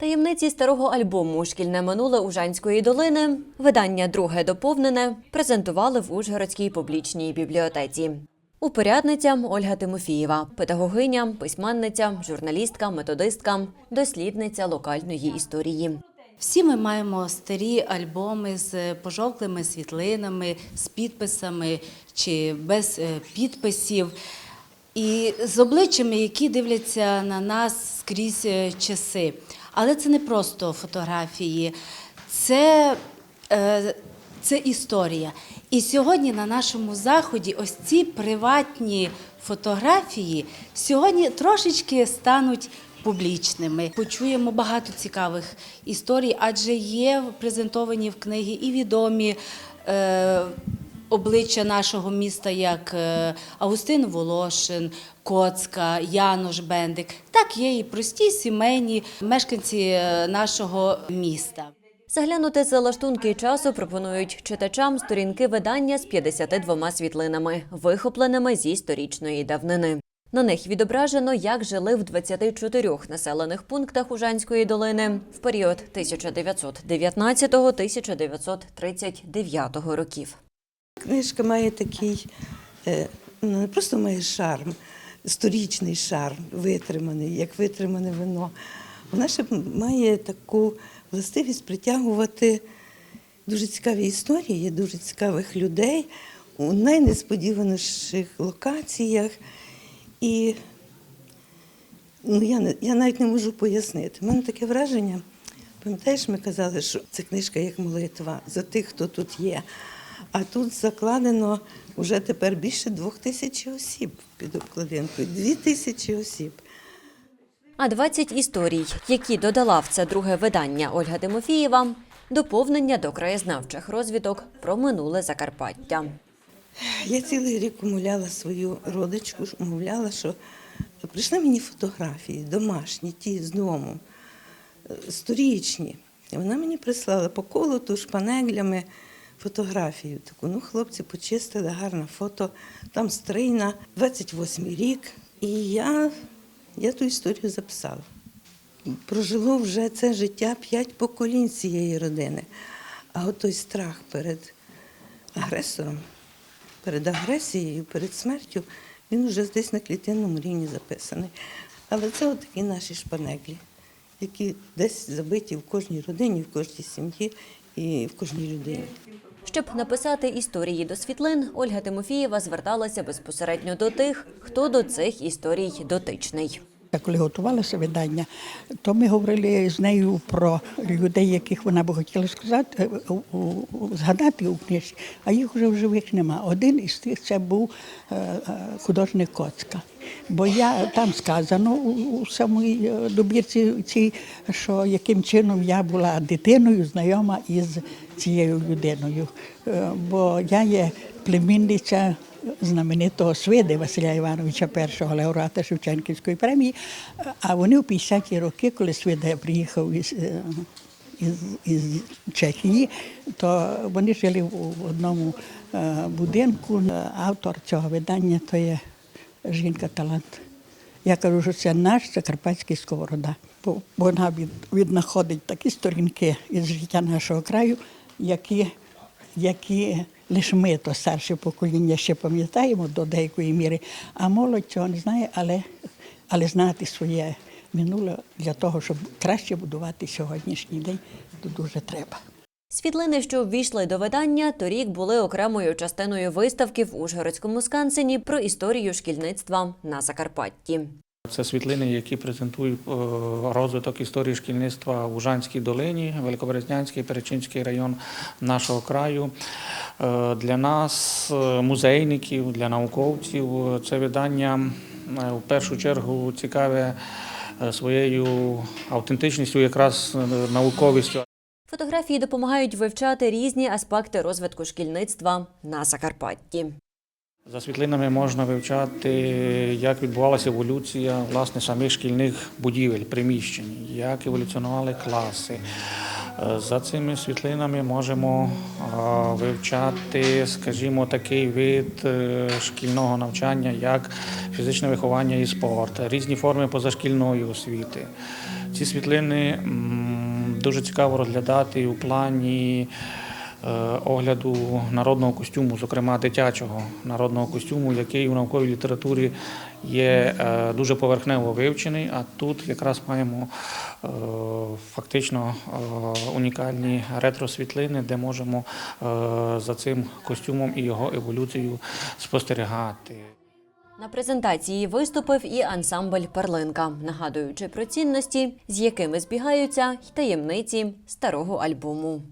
Таємниці старого альбому Шкільне минуле Ужанської долини видання друге доповнене презентували в Ужгородській публічній бібліотеці. Упорядниця Ольга Тимофієва, педагогиня, письменниця, журналістка, методистка, дослідниця локальної історії. Всі ми маємо старі альбоми з пожовклими світлинами, з підписами чи без е, підписів. І з обличчями, які дивляться на нас скрізь е, часи. Але це не просто фотографії, це, е, це історія. І сьогодні на нашому заході ось ці приватні фотографії сьогодні трошечки стануть публічними. Почуємо багато цікавих історій, адже є презентовані в книгі і відомі. Е, обличчя нашого міста, як е, Августин Волошин, Коцка, Янош Бендик, так є і прості сімейні мешканці е, нашого міста. Заглянути за лаштунки часу пропонують читачам сторінки видання з 52 світлинами, вихопленими зі сторічної давнини. На них відображено, як жили в 24 населених пунктах Ужанської долини в період 1919-1939 років. Книжка має такий, е, ну, не просто має шарм, сторічний шарм, витриманий, як витримане вино. Вона ще має таку властивість притягувати дуже цікаві історії, дуже цікавих людей у найнесподіваніших локаціях. І ну, я, я навіть не можу пояснити. У мене таке враження. Пам'ятаєш, ми казали, що це книжка як молитва за тих, хто тут є. А тут закладено вже тепер більше двох тисяч осіб під обкладинкою. Дві тисячі осіб. А 20 історій, які додала в це друге видання Ольга Тимофієва, доповнення до краєзнавчих розвідок про минуле Закарпаття. Я цілий рік умовляла свою родичку, умовляла, що прийшли мені фотографії домашні, ті з дому, е, сторічні. Вона мені прислала по колоту шпанеглями фотографію. Таку, ну, хлопці почистили, гарне фото, там стрийна, 28 рік. І я, я ту історію записала. Прожило вже це життя п'ять поколінь цієї родини. А от той страх перед агресором, перед агресією, перед смертю, він вже десь на клітинному рівні записаний. Але це от такі наші шпанеглі, які десь забиті в кожній родині, в кожній сім'ї і в кожній людині. Щоб написати історії до світлин, Ольга Тимофієва зверталася безпосередньо до тих, хто до цих історій дотичний. Коли готувалося видання, то ми говорили з нею про людей, яких вона би хотіла сказати, е, згадати у книжці, а їх вже в живих нема. Один із тих це був е, е, художник Коцка. Бо я там сказано у, самій добірці, цій, що яким чином я була дитиною знайома із цією людиною. Е, Бо я є племінниця знаменитого Свиди Василя Івановича, першого лауреата Шевченківської премії. А вони в 50-ті роки, коли Свида приїхав із, е, із, із Чехії, то вони жили в одному е, будинку. Автор цього видання то є жінка талант. Я кажу, що це наш закарпатський сковорода. Бо вона віднаходить такі сторінки із життя нашого краю, які, які лише ми, то старше покоління, ще пам'ятаємо до деякої міри, а молодь цього не знає, але, але знати своє минуле для того, щоб краще будувати сьогоднішній день, то дуже треба. Світлини, що ввійшли до видання, торік були окремою частиною виставки в Ужгородському скансені про історію шкільництва на Закарпатті. Це світлини, які презентують е, розвиток історії шкільництва в Ужанській долині, Великоберезнянський, Перечинський район нашого краю. Е, Для нас, е, музейників, для науковців, це видання в першу чергу цікаве своєю автентичністю, якраз науковістю. Фотографії допомагають вивчати різні аспекти розвитку шкільництва на Закарпатті. За світлинами можна вивчати, як відбувалася еволюція власне самих шкільних будівель, приміщень, як еволюціонували класи. За цими світлинами можемо вивчати, скажімо, такий вид е, шкільного навчання, як фізичне виховання і спорт, різні форми позашкільної освіти. Ці світлини дуже цікаво розглядати у плані огляду народного костюму, зокрема дитячого народного костюму, який у науковій літературі є е, дуже поверхнево вивчений. А тут якраз маємо е, фактично е, унікальні ретросвітлини, де можемо е, за цим костюмом і його еволюцією спостерігати. На презентації виступив і ансамбль Перлинка, нагадуючи про цінності, з якими збігаються й таємниці старого альбому.